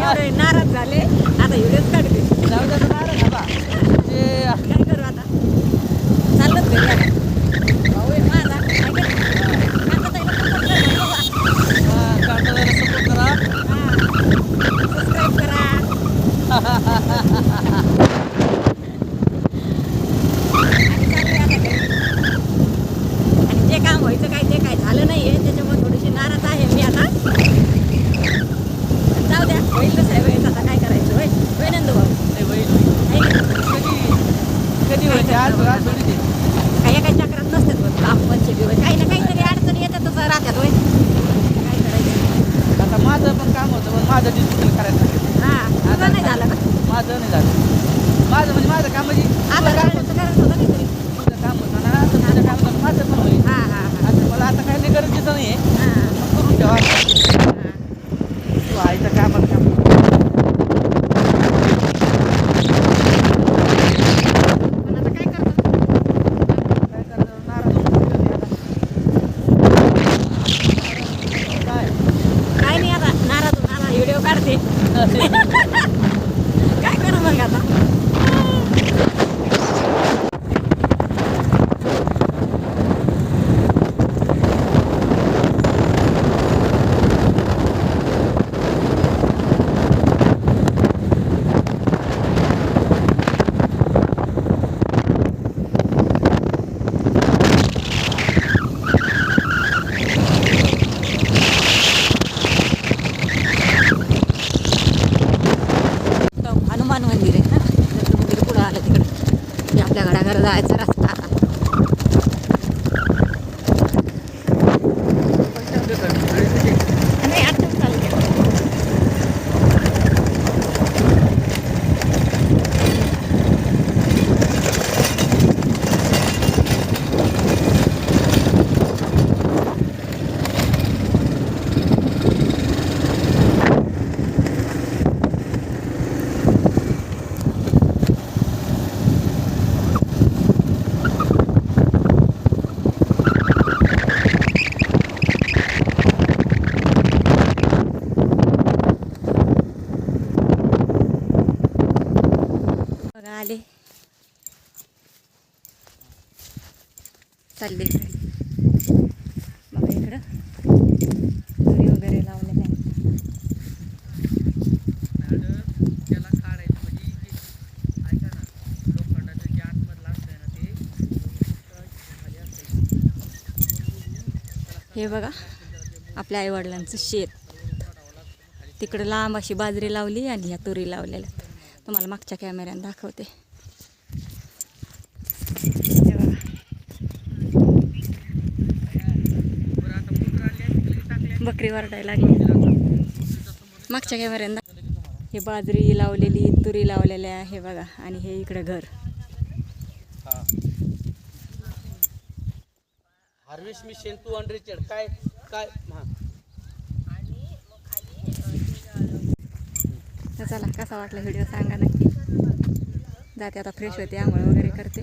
एवढे नाराज झाले. आता हिरेच काढते. जाऊ द्या तर नारळ खावा. म्हणजे काय करू आता चाललंच घरी आता भाऊ आहे माझा ऐका ना. काकाताईला support करा बाबा. हा, काटाला support करा. हा. सबस्क्राईब करा आणि चाललंय आता घरी. आणि जे काम व्हायचं काय ते काय झालं नाहीये त्याच्यामुळे थोडीशी नाराज आहे मी आता जाऊ द्या होईल तसं आहे वेळेस आता काय करायचं होय होय नंदू भाऊ नाही, होईल, होईल. आहे का? कधी कधी व्हायचे आज आज थोडी ते. काही काही चक्रात नसतात बघ काम पंचायती होय काही ना काहीतरी अडचणी येतातच राहतात होय. काय करायचं आता माझं पण काम होतं पण माझं डिस्कशन करायचं. हा तुझं नाही झालं का? माझं नाही झालं. माझं म्हणजे माझं काम म्हणजे आता करायचं करायचं होतं. काहीतरी तुझं काम होतं. ना तर माझं काम होतं. माझं पण होईल. हा हा आता मला आता काही गरजेचं नाही आहे हा. करून ठेवा हा. तू आईचं कामात काम पण आता काय करतो काय करणार नाराज होऊन कधी आता. काय काय नाही आता नाराज होऊन आता व्हिडिओ काढते काय करू मग आता? हे आपल्या घराघर जायचा रस्ता आता नाही आताच चालू केलं. बघा आले चालले बघा इकडं. घरी वगैरे लावलेले आहे त्याला काढायचं म्हणजे ते हे बघा आपल्या आईवडिलांचं शेत. तिकडं लांब अशी बाजरी लावली आणि ह्या तुरी लावलेल्या तुम्हाला मागच्या कॅमेऱ्यानं दाखवते हे बघा. बरं आता मुद्रा आली आहे, तिला टाकल्या. बकरी वरडायला लागली. मागच्या कॅमेऱ्याने हे बाजरी लावलेली तुरी लावलेल्या आहे हे बघा. आणि हे इकडं घर. हार्वेस्ट मिशन टू हंड्रेड काय काय चला कसा वाटला व्हिडिओ सांगा नक्की. जाते आता फ्रेश होते आंघोळ वगैरे करते.